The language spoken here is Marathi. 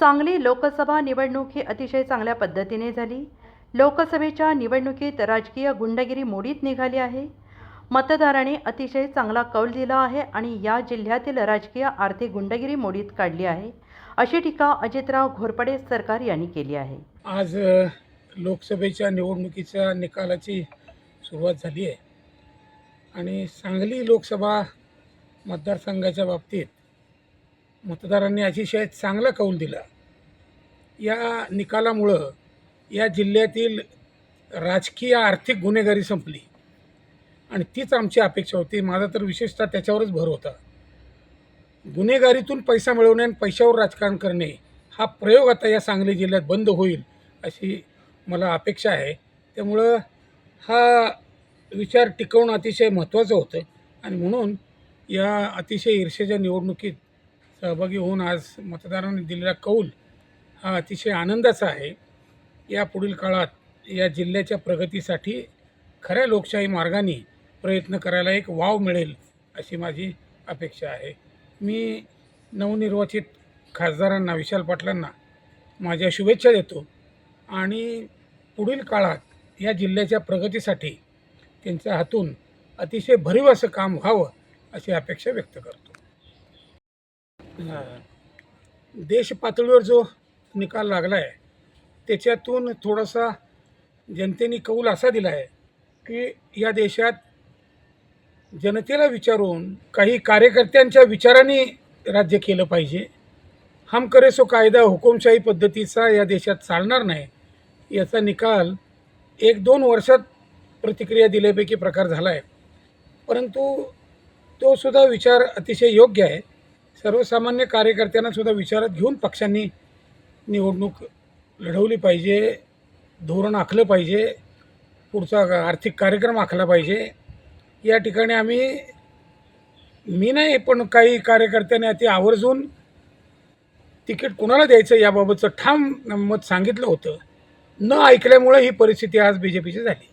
सांगली लोकसभा निवडणूक ही अतिशय चांगल्या पद्धतीने झाली. लोकसभेच्या निवडणुकीत राजकीय गुंडगिरी मोडीत निघाली आहे. मतदाराने अतिशय चांगला कौल दिला आहे आणि या जिल्ह्यातील राजकीय आर्थिक गुंडगिरी मोडीत काढली आहे अशी टीका अजितराव घोरपडे सरकार यांनी केली आहे. आज लोकसभेच्या निवडणुकीच्या निकालाची सुरुवात झाली आहे. आणि सांगली लोकसभा मतदारसंघाच्या बाबतीत मतदारांनी अतिशय चांगला कौल दिला? या निकालामुळं या जिल्ह्यातील राजकीय आर्थिक गुन्हेगारी संपली. आणि तीच आमची अपेक्षा होती. माझा तर विशेषतः त्याच्यावरच भर होता. गुन्हेगारीतून पैसा मिळवणे आणि पैशावर राजकारण करणे हा प्रयोग आता या सांगली जिल्ह्यात बंद होईल अशी मला अपेक्षा आहे. त्यामुळं हा विचार टिकवणं अतिशय महत्त्वाचं होतं. आणि म्हणून या अतिशय ईर्षेच्या निवडणुकीत सहभागी होऊन आज मतदारांनी दिलेला कौल हा अतिशय आनंदाचा आहे. या पुढील काळात या जिल्ह्याच्या प्रगतीसाठी खऱ्या लोकशाही मार्गाने प्रयत्न करायला एक वाव मिळेल अशी माझी अपेक्षा आहे. मी नवनिर्वाचित खासदारांना विशाल पाटलांना माझ्या शुभेच्छा देतो आणि पुढील काळात या जिल्ह्याच्या प्रगतीसाठी त्यांच्या हातून अतिशय भरीव असं काम व्हावं अशी अपेक्षा व्यक्त करतो. देश पातळीवर जो निकाल लागला आहे त्याच्यातून थोडासा जनतेने कौल असा दिला आहे की या देशात जनतेला विचारून काही कार्यकर्त्यांच्या विचाराने राज्य केलं पाहिजे. हम करे सो कायदा हुकुमशाही पद्धतीचा या देशात चालणार नाही याचा निकाल एक दोन वर्षात प्रतिक्रिया दिल्यापैकी प्रकार झाला आहे परंतु तो सुद्धा विचार अतिशय योग्य आहे. सर्वसामान्य कार्यकर्त्यांना सुद्धा विचारात घेऊन पक्षांनी निवडणूक लढवली पाहिजे धोरण आखलं पाहिजे पुढचा आर्थिक कार्यक्रम आखला पाहिजे. या ठिकाणी आम्ही मी नाही पण काही कार्यकर्त्यांनी अति आवर्जून तिकीट कुणाला द्यायचं याबाबतचं ठाम मत सांगितलं होतं. न ऐकल्यामुळे ही परिस्थिती आज बी जे पीची झाली.